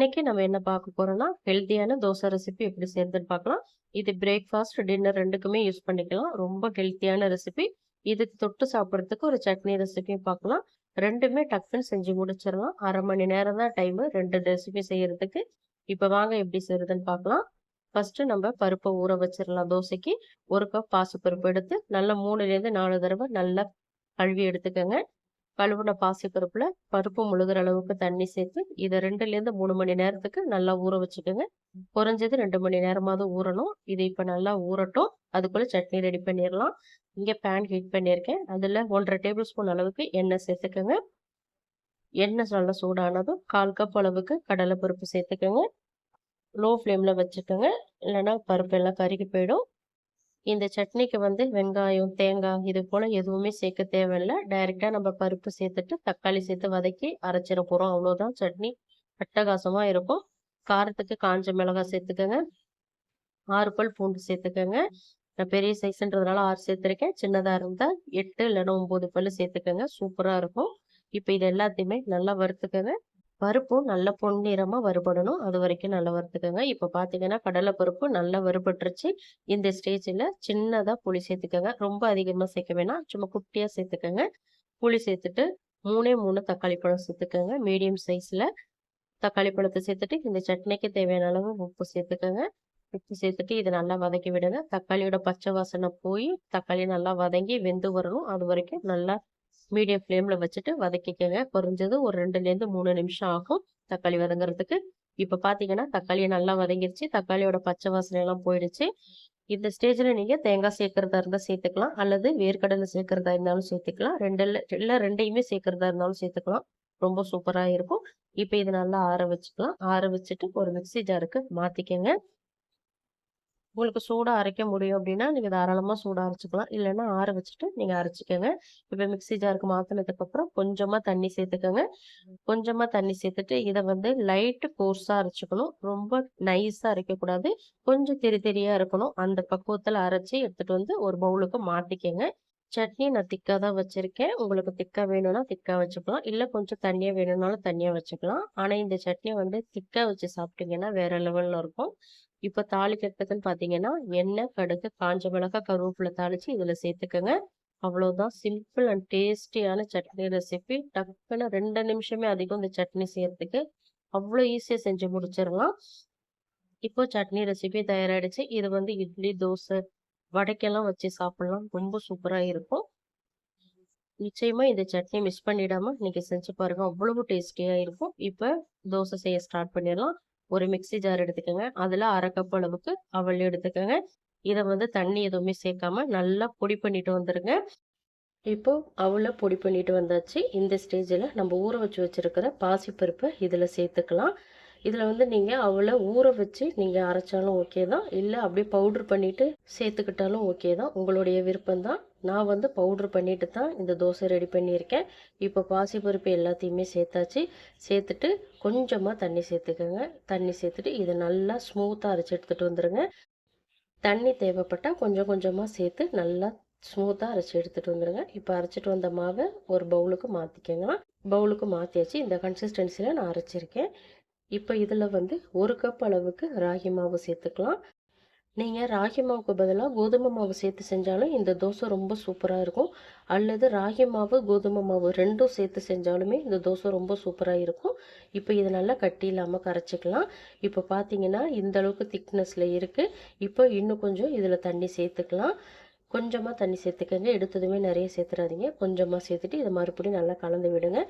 இன்னைக்கு நம்ம என்ன பார்க்க போறோம்னா, ஹெல்த்தியான தோசை ரெசிபி எப்படி செய்யறதுன்னு பார்க்கலாம். இது பிரேக்ஃபாஸ்ட், டின்னர் ரெண்டுக்குமே யூஸ் பண்ணிக்கலாம். ரொம்ப ஹெல்த்தியான ரெசிபி. இதுக்கு தொட்டு சாப்பிட்றதுக்கு ஒரு சட்னி ரெசிபியும் பார்க்கலாம். ரெண்டுமே டக்குன்னு செஞ்சு முடிச்சிடலாம். அரை மணி நேரம் தான் டைமு ரெண்டு ரெசிபி செய்யறதுக்கு. இப்போ வாங்க எப்படி செய்யறதுன்னு பார்க்கலாம். ஃபர்ஸ்ட்டு நம்ம பருப்பை ஊற வச்சிடலாம் தோசைக்கு. ஒரு கப் பாசுப்பருப்பு எடுத்து நல்லா மூணுலேருந்து நாலு தடவை நல்லா கழுவி எடுத்துக்கங்க. கழுவுன பாசிப்பருப்புல பருப்பு முழுகுற அளவுக்கு தண்ணி சேர்த்து, இதை ரெண்டுலேருந்து மூணு மணி நேரத்துக்கு நல்லா ஊற வச்சுக்கோங்க குறைஞ்சது ரெண்டு மணி நேரமாவது ஊறணும். இது இப்போ நல்லா ஊறட்டும். அதுக்குள்ளே சட்னி ரெடி பண்ணிடலாம் இங்கே பேன் ஹீட் பண்ணியிருக்கேன். அதில் ஒன்றரை டேபிள் ஸ்பூன் அளவுக்கு எண்ணெய் சேர்த்துக்கோங்க எண்ணெய் நல்லா சூடானதும் 1/4 கப் அளவுக்கு கடலை பருப்பு சேர்த்துக்கோங்க லோ ஃப்ளேமில் வச்சுக்கோங்க இல்லைன்னா பருப்பு எல்லாம் கருகி போயிடும். இந்த சட்னிக்கு வந்து வெங்காயம், தேங்காய் இது போல எதுவுமே சேர்க்க தேவையில்ல. டைரக்ட்டா நம்ம பருப்பு சேர்த்துட்டு, தக்காளி சேர்த்து வதக்கி அரைச்சிட போறோம். அவ்வளோதான் சட்னி அட்டகாசமா இருக்கும். காரத்துக்கு காஞ்ச மிளகாய் சேர்த்துக்கோங்க ஆறு பல் பூண்டு சேர்த்துக்கோங்க நான் பெரிய சைஸ்ன்றதுனால ஆறு சேர்த்துருக்கேன். சின்னதா இருந்தா 8 இல்லன்னா 9 பல் சேர்த்துக்கோங்க சூப்பரா இருக்கும். இப்ப இது எல்லாத்தையுமே நல்லா வறுத்துக்கோங்க பருப்பும் நல்லா பொன்னிறமா வறுபடணும். அது வரைக்கும் நல்லா வறுத்துக்கோங்க இப்ப பார்த்தீங்கன்னா, கடலை பருப்பு நல்லா வறுபட்டுருச்சு. இந்த ஸ்டேஜ்ல சின்னதா புளி சேர்த்துக்கோங்க ரொம்ப அதிகமா சேர்க்க வேணாம். சும்மா குட்டியா சேர்த்துக்கோங்க புளி சேர்த்துட்டு 3ஏ 3 தக்காளி பழம் சேர்த்துக்கோங்க மீடியம் சைஸ்ல. தக்காளி பழத்தை சேர்த்துட்டு, இந்த சட்னிக்கு தேவையான அளவு உப்பு சேர்த்துக்கோங்க உப்பு சேர்த்துட்டு இதை நல்லா வதக்கி விடுங்க. தக்காளியோட பச்சை வாசனை போய், தக்காளி நல்லா வதங்கி வெந்து வரணும். அது வரைக்கும் நல்லா மீடியம் ஃப்ளேமில் வச்சுட்டு வதக்கிக்கோங்க குறைஞ்சது ஒரு 2லேருந்து 3 நிமிஷம் ஆகும். தக்காளி வதங்குறதுக்கு. இப்போ பார்த்தீங்கன்னா, தக்காளி நல்லா வதங்கிருச்சு. தக்காளியோட பச்சை வாசனை எல்லாம் போயிடுச்சு. இந்த ஸ்டேஜில் நீங்கள் தேங்காய் சேர்க்குறதா இருந்தால் சேர்த்துக்கலாம். அல்லது வேர்க்கடலை சேர்க்குறதா இருந்தாலும் சேர்த்துக்கலாம். ரெண்டில் இல்லை ரெண்டையுமே சேர்க்குறதா இருந்தாலும் சேர்த்துக்கலாம். ரொம்ப சூப்பராக இருக்கும். இப்போ இது நல்லா ஆற வச்சுக்கலாம். ஆற வச்சுட்டு ஒரு மிக்சி ஜாருக்கு மாற்றிக்கோங்க உங்களுக்கு சூடாக அரைக்க முடியும் அப்படின்னா, நீங்கள் தாராளமாக சூடாக அரைச்சிக்கலாம் இல்லைன்னா ஆற வச்சுட்டு நீங்கள் அரைச்சிக்கோங்க இப்போ மிக்ஸி ஜாருக்கு மாற்றினதுக்கப்புறம் கொஞ்சமாக தண்ணி சேர்த்துக்கோங்க கொஞ்சமாக தண்ணி சேர்த்துட்டு, இதை வந்து லைட்டு கோர்ஸாக அரைச்சிக்கணும் ரொம்ப நைஸாக அரைக்கக்கூடாது. கொஞ்சம் தெரி தெரியாக இருக்கணும். அந்த பக்குவத்தில் அரைச்சி எடுத்துகிட்டு வந்து ஒரு பவுலுக்கு மாட்டிக்கோங்க சட்னி நான் திக்காக தான் வச்சுருக்கேன் உங்களுக்கு திக்காக வேணும்னா திக்கா வச்சுக்கலாம். இல்லை கொஞ்சம் தண்ணியாக வேணும்னாலும் தண்ணியாக வச்சுக்கலாம். ஆனால் இந்த சட்னி வந்து திக்கா வச்சு சாப்பிட்டீங்கன்னா வேறு லெவலில் இருக்கும். இப்ப தாளிக்கிறதுக்குன்னு பார்த்தீங்கன்னா, எண்ணெய், கடுகு, காஞ்ச மிளகாய், கருவேப்பிலை தாளிச்சு இதுல சேர்த்துக்கோங்க அவ்வளோதான் சிம்பிள் அண்ட் டேஸ்டியான சட்னி ரெசிபி. டக்குன்னு ரெண்டு நிமிஷமே அதிகம் இந்த சட்னி செய்யறதுக்கு. அவ்வளோ ஈஸியா செஞ்சு முடிச்சிடலாம். இப்போ சட்னி ரெசிபி தயாராயிடுச்சு. இது வந்து இட்லி, தோசை, வடைக்கெல்லாம் வச்சு சாப்பிடலாம். ரொம்ப சூப்பரா இருக்கும். நிச்சயமா இந்த சட்னி மிஸ் பண்ணிடாம இன்னைக்கு செஞ்சு பாருங்க. அவ்வளவு டேஸ்டியா இருக்கும். இப்ப தோசை செய்ய ஸ்டார்ட் பண்ணிடலாம். ஒரு மிக்ஸி ஜார் எடுத்துக்கோங்க அதில் 1/2 கப் அளவுக்கு அவல் எடுத்துக்கோங்க இதை வந்து தண்ணி எதுவுமே சேர்க்காம நல்லா பொடி பண்ணிட்டு வந்துடுங்க இப்போ அவளை பொடி பண்ணிட்டு வந்தாச்சு. இந்த ஸ்டேஜில் நம்ம ஊற வச்சு வச்சுருக்கிற பாசிப்பருப்பை இதில் சேர்த்துக்கலாம். இதில் வந்து நீங்கள் அவளை ஊற வச்சு நீங்கள் அரைச்சாலும் ஓகே தான். இல்லை அப்படியே பவுடர் பண்ணிவிட்டு சேர்த்துக்கிட்டாலும் ஓகே தான். உங்களுடைய விருப்பம் தான். நான் வந்து பவுடர் பண்ணிட்டு தான் இந்த தோசை ரெடி பண்ணியிருக்கேன். இப்போ பாசிப்பருப்பு எல்லாத்தையுமே சேர்த்தாச்சு. சேர்த்துட்டு கொஞ்சமாக தண்ணி சேர்த்துக்கோங்க தண்ணி சேர்த்துட்டு இதை நல்லா ஸ்மூத்தாக அரைச்சி எடுத்துகிட்டு வந்துடுங்க தண்ணி தேவைப்பட்டால் கொஞ்சம் கொஞ்சமாக சேர்த்து நல்லா ஸ்மூத்தாக அரைச்சி எடுத்துகிட்டு வந்துடுங்க இப்போ அரைச்சிட்டு வந்த மாவை ஒரு பவுலுக்கு மாற்றிக்கோங்க பவுலுக்கு மாற்றியாச்சு இந்த கன்சிஸ்டன்சியில் நான் அரைச்சிருக்கேன். இப்போ இதில் வந்து ஒரு கப் அளவுக்கு ராகி மாவு சேர்த்துக்கலாம். நீங்கள் ராகி மாவுக்கு பதிலாக கோதுமை மாவு சேர்த்து செஞ்சாலும் இந்த தோசை ரொம்ப சூப்பராக இருக்கும். அல்லது ராகி மாவு, கோதுமை மாவு ரெண்டும் சேர்த்து செஞ்சாலுமே இந்த தோசை ரொம்ப சூப்பராக இருக்கும். இப்போ இது நல்லா கட்டி இல்லாமல் கரைச்சிக்கலாம் இப்போ பார்த்தீங்கன்னா, இந்த அளவுக்கு திக்னஸில் இருக்குது இப்போ இன்னும் கொஞ்சம் இதில் தண்ணி சேர்த்துக்கலாம். கொஞ்சமாக தண்ணி சேர்த்துக்கங்க. எடுத்ததுமே நிறைய சேர்த்துறாதீங்க. கொஞ்சமாக சேர்த்துட்டு இதை மறுபடியும் நல்லா கலந்து விடுங்க.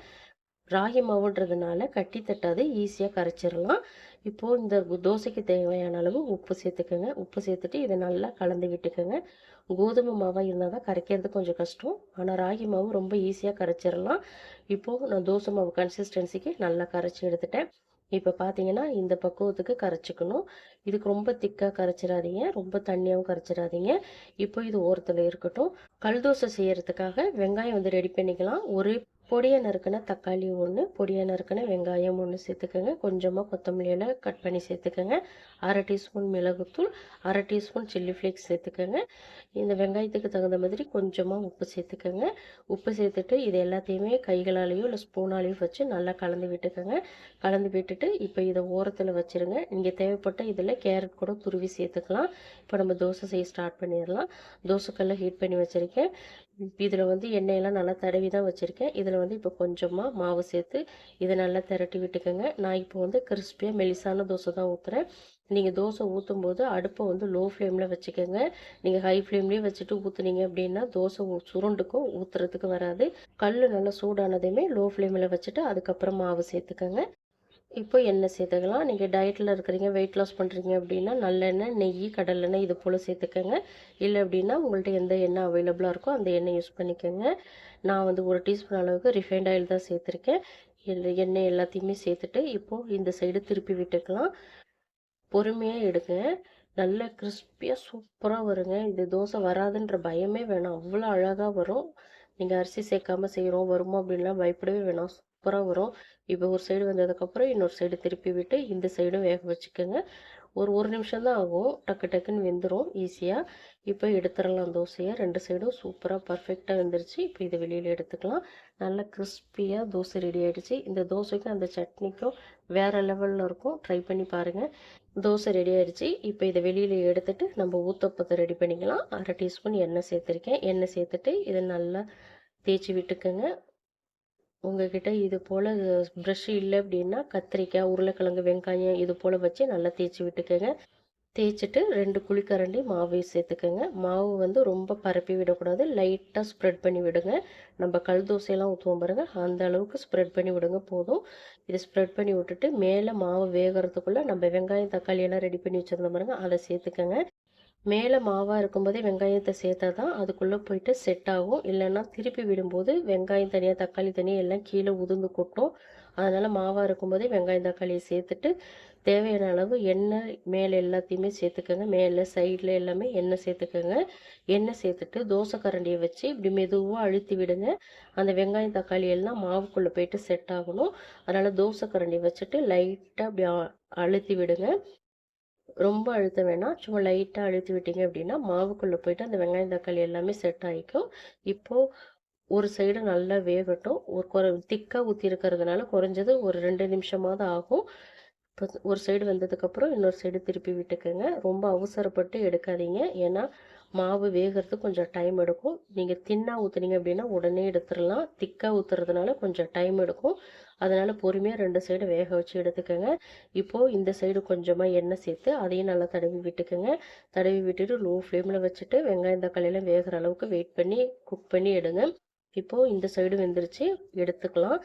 ராகி மாவுன்றதுனால கட்டி தட்டாது. ஈஸியாக கரைச்சிடலாம் இப்போது இந்த தோசைக்கு தேவையான அளவு உப்பு சேர்த்துக்கோங்க உப்பு சேர்த்துட்டு இதை நல்லா கலந்து விட்டுக்கோங்க கோதுமை மாவாக இருந்தால் தான் கரைக்கிறது கொஞ்சம் கஷ்டம். ஆனால் ராகி மாவு ரொம்ப ஈஸியாக கரைச்சிடலாம் இப்போது நான் தோசை மாவு கன்சிஸ்டன்சிக்கு நல்லா கரைச்சி எடுத்துட்டேன். இப்போ பார்த்தீங்கன்னா, இந்த பக்குவத்துக்கு கரைச்சிக்கணும் இதுக்கு ரொம்ப திக்காக கரைச்சிடாதீங்க ரொம்ப தண்ணியாகவும் கரைச்சிடாதீங்க இப்போ இது ஓரத்தில் இருக்கட்டும். கல் தோசை செய்கிறதுக்காக வெங்காயம் வந்து ரெடி பண்ணிக்கலாம். ஒரு பொடியை நறுக்கின தக்காளி ஒன்று பொடியை நறுக்கின வெங்காயம் ஒன்று சேர்த்துக்கோங்க. கொஞ்சமாக கொத்தமல்லியில் கட் பண்ணி சேர்த்துக்கோங்க. அரை டீஸ்பூன் மிளகுத்தூள் அரை டீஸ்பூன் சில்லி ஃப்ளேக்ஸ் சேர்த்துக்கோங்க. இந்த வெங்காயத்துக்கு தகுந்த மாதிரி கொஞ்சமாக உப்பு சேர்த்துக்கோங்க. உப்பு சேர்த்துட்டு இது எல்லாத்தையுமே கைகளாலேயோ இல்லை ஸ்பூனாலேயோ வச்சு நல்லா கலந்து விட்டுக்கோங்க. கலந்து விட்டுட்டு இப்போ இதை ஓரத்தில் வச்சுருங்க. நீங்கள் தேவைப்பட்ட இதில் கேரட் கூட துருவி சேர்த்துக்கலாம். இப்போ நம்ம தோசை செய்ய ஸ்டார்ட் பண்ணிடலாம். தோசைக்கல்லை ஹீட் பண்ணி வச்சுருக்கேன். இதில் வந்து எண்ணெயெல்லாம் நல்லா தடவி தான் வச்சுருக்கேன். இதில் வந்து இப்போ கொஞ்சமாக மாவு சேர்த்து இதை நல்லா திரட்டி விட்டுக்கோங்க. நான் இப்போ வந்து கிறிஸ்பியாக மெலிசான தோசை தான் ஊற்றுறேன் நீங்கள் தோசை ஊற்றும் போது அடுப்பை வந்து லோ ஃப்ளேமில் வச்சுக்கோங்க நீங்கள் ஹை ஃப்ளேம்லேயே வச்சுட்டு ஊற்றுனீங்க அப்படின்னா தோசை சுருண்டுக்கும் ஊற்றுறதுக்கு வராது. கல் நல்லா சூடானதையுமே லோ ஃப்ளேமில் வச்சுட்டு அதுக்கப்புறம் மாவு சேர்த்துக்கோங்க. இப்போ எண்ணெய் சேர்த்துக்கலாம். நீங்கள் டயட்டில் இருக்கிறீங்க வெயிட் லாஸ் பண்ணுறீங்க அப்படின்னா நல்லெண்ணெய் நெய் கடலெண்ணெய் இது போல் சேர்த்துக்கோங்க. இல்லை அப்படின்னா உங்கள்கிட்ட எந்த எண்ணெய் அவைலபிளாக இருக்கோ அந்த எண்ணெய் யூஸ் பண்ணிக்கோங்க. நான் வந்து ஒரு டீஸ்பூன் அளவுக்கு ரிஃபைண்ட் ஆயில் தான் சேர்த்துருக்கேன். எண்ணெய் எல்லாத்தையுமே சேர்த்துட்டு இப்போது இந்த சைடு திருப்பி விட்டுக்கலாம். பொறுமையாக எடுங்க. நல்ல கிறிஸ்பியாக சூப்பராக வருங்க. இது தோசை வராதுன்ற பயமே வேணாம். அவ்வளோ அழகாக வரும். நீங்கள் அரிசி சேர்க்காம செய்கிறோம் வருமா அப்படின்லாம் பயப்படவே வேணாம். சூப்பராக வரும். இப்போ ஒரு சைடு வந்ததுக்கப்புறம் இன்னொரு சைடு திருப்பி விட்டு இந்த சைடும் வேக வச்சுக்கோங்க. ஒரு ஒரு நிமிஷம் தான் ஆகும். டக்கு டக்குன்னு வெந்துடும் ஈஸியாக இப்போ எடுத்துடலாம் தோசையை. ரெண்டு சைடும் சூப்பராக பர்ஃபெக்டாக வெந்துருச்சு. இப்போ இதை வெளியில் எடுத்துக்கலாம். நல்லா கிறிஸ்பியாக தோசை ரெடி ஆகிடுச்சு இந்த தோசைக்கும் அந்த சட்னிக்கும் வேறு லெவலில் இருக்கும். ட்ரை பண்ணி பாருங்கள் தோசை ரெடி ஆகிடுச்சு இப்போ இதை வெளியில் எடுத்துட்டு நம்ம ஊத்தப்பத்தை ரெடி பண்ணிக்கலாம். அரை டீஸ்பூன் எண்ணெய் சேர்த்துருக்கேன். எண்ணெய் சேர்த்துட்டு இதை நல்லா தேய்ச்சி விட்டுக்கோங்க. உங்ககிட்ட இது போல் ப்ரஷ் இல்லை அப்படின்னா கத்திரிக்காய் உருளைக்கிழங்கு வெங்காயம் இது போல் வச்சு நல்லா தேய்ச்சி விட்டுக்கோங்க. தேய்ச்சிட்டு ரெண்டு குழிக்கரண்டி மாவையும் சேர்த்துக்கோங்க. மாவு வந்து ரொம்ப பரப்பி விடக்கூடாது. லைட்டாக ஸ்ப்ரெட் பண்ணி விடுங்க. நம்ம கல் தோசையெல்லாம் ஊற்றுவோம் பாருங்கள் அந்த அளவுக்கு ஸ்ப்ரெட் பண்ணி விடுங்க போதும். இதை ஸ்ப்ரெட் பண்ணி விட்டுட்டு மேலே மாவு வேகிறதுக்குள்ளே நம்ம வெங்காயம் தக்காளி எல்லாம் ரெடி பண்ணி வச்சுருந்தோம் பாருங்க. அதை சேர்த்துக்கோங்க. மேலே மாவாக இருக்கும்போதே வெங்காயத்தை சேர்த்தா தான் அதுக்குள்ளே போயிட்டு செட் ஆகும். இல்லைன்னா திருப்பி விடும்போது வெங்காயம் தனியாக தக்காளி தனியாக எல்லாம் கீழே உதிர்ந்து கொட்டும். அதனால் மாவாக இருக்கும்போதே வெங்காயம் தக்காளியை சேர்த்துட்டு தேவையான அளவு எண்ணெய் மேலே எல்லாத்தையுமே சேர்த்துக்கோங்க. மேலே சைடில் எல்லாமே எண்ணெய் சேர்த்துக்கோங்க. எண்ணெய் சேர்த்துட்டு தோசை கரண்டியை வச்சு இப்படி மெதுவாக அழுத்தி விடுங்க. அந்த வெங்காயம் தக்காளி எல்லாம் மாவுக்குள்ளே போயிட்டு செட் ஆகணும். அதனால் தோசை கரண்டி வச்சுட்டு லைட்டாக அப்படி அழுத்தி விடுங்க. ரொம்ப அழுத்த வேணாம். சும்மா லைட்டாக அழுத்தி விட்டீங்க அப்படின்னா மாவுக்குள்ளே போயிட்டு அந்த வெங்காயம் தக்காளி எல்லாமே செட் ஆகிக்கும் இப்போது ஒரு சைடு நல்லா வேகட்டும். ஒரு குறை திக்காக ஊற்றி இருக்கிறதுனால குறைஞ்சது ஒரு ரெண்டு நிமிஷமாவது ஆகும். இப்போ ஒரு சைடு வந்ததுக்கப்புறம் இன்னொரு சைடு திருப்பி விட்டுக்கோங்க. ரொம்ப அவசரப்பட்டு எடுக்காதீங்க. ஏன்னா மாவு வேகிறது கொஞ்சம் டைம் எடுக்கும். நீங்கள் தின்னாக ஊற்றுனீங்க அப்படின்னா உடனே எடுத்துடலாம். திக்காக ஊற்றுறதுனால கொஞ்சம் டைம் எடுக்கும். அதனால் பொறுமையாக ரெண்டு சைடு வேக வச்சு எடுத்துக்கோங்க. இப்போது இந்த சைடு கொஞ்சமாக எண்ணெய் சேர்த்து அதையும் நல்லா தடவி விட்டுக்கோங்க. தடவி விட்டுட்டு லோ ஃப்ளேமில் வச்சுட்டு வெங்காயம் தக்காளியெல்லாம் வேகிற அளவுக்கு வெயிட் பண்ணி குக் பண்ணி எடுங்க. இப்போது இந்த சைடு வெந்துருச்சு. எடுத்துக்கலாம்.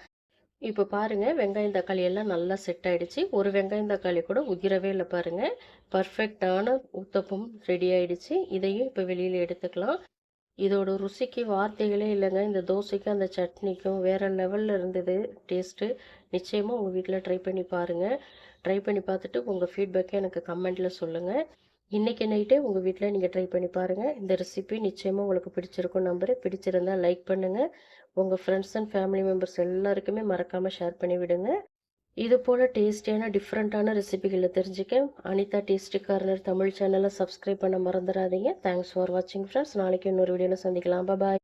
இப்போ பாருங்கள் வெங்காயம் தக்காளி எல்லாம் நல்லா செட் ஆகிடுச்சு ஒரு வெங்காயம் தக்காளி கூட உதிரவே இல்லை பாருங்கள் பர்ஃபெக்டான ஊத்தப்பம் ரெடி ஆகிடுச்சு இதையும் இப்போ வெளியில் எடுத்துக்கலாம். இதோட ருசிக்கு வார்த்தைகளே இல்லைங்க. இந்த தோசைக்கும் அந்த சட்னிக்கும் வேறு லெவலில் இருந்தது டேஸ்ட்டு நிச்சயமாக உங்கள் வீட்டில் ட்ரை பண்ணி பாருங்கள் ட்ரை பண்ணி பார்த்துட்டு உங்கள் ஃபீட்பேக்கை எனக்கு கமெண்ட்டில் சொல்லுங்கள் இன்றைக்கி நைட்டே உங்கள் வீட்டில் நீங்கள் ட்ரை பண்ணி பாருங்கள் இந்த ரெசிபி நிச்சயமாக உங்களுக்கு பிடிச்சிருக்கும் நம்புகிறேன் பிடிச்சிருந்தால் லைக் பண்ணுங்கள் உங்கள் ஃப்ரெண்ட்ஸ் அண்ட் ஃபேமிலி மெம்பர்ஸ் எல்லாருக்குமே மறக்காமல் ஷேர் பண்ணி விடுங்க. இது போல் டேஸ்டியான டிஃப்ரெண்ட்டான ரெசிபிகளை தெரிஞ்சுக்க அனிதா டேஸ்டி கார்னர் தமிழ் சேனலை சப்ஸ்கிரைப் பண்ண மறந்துடாதீங்க. தேங்க்ஸ் ஃபார் வாட்சிங் ஃப்ரெண்ட்ஸ் நாளைக்கு இன்னொரு வீடியோவில் சந்திக்கலாம். பாய்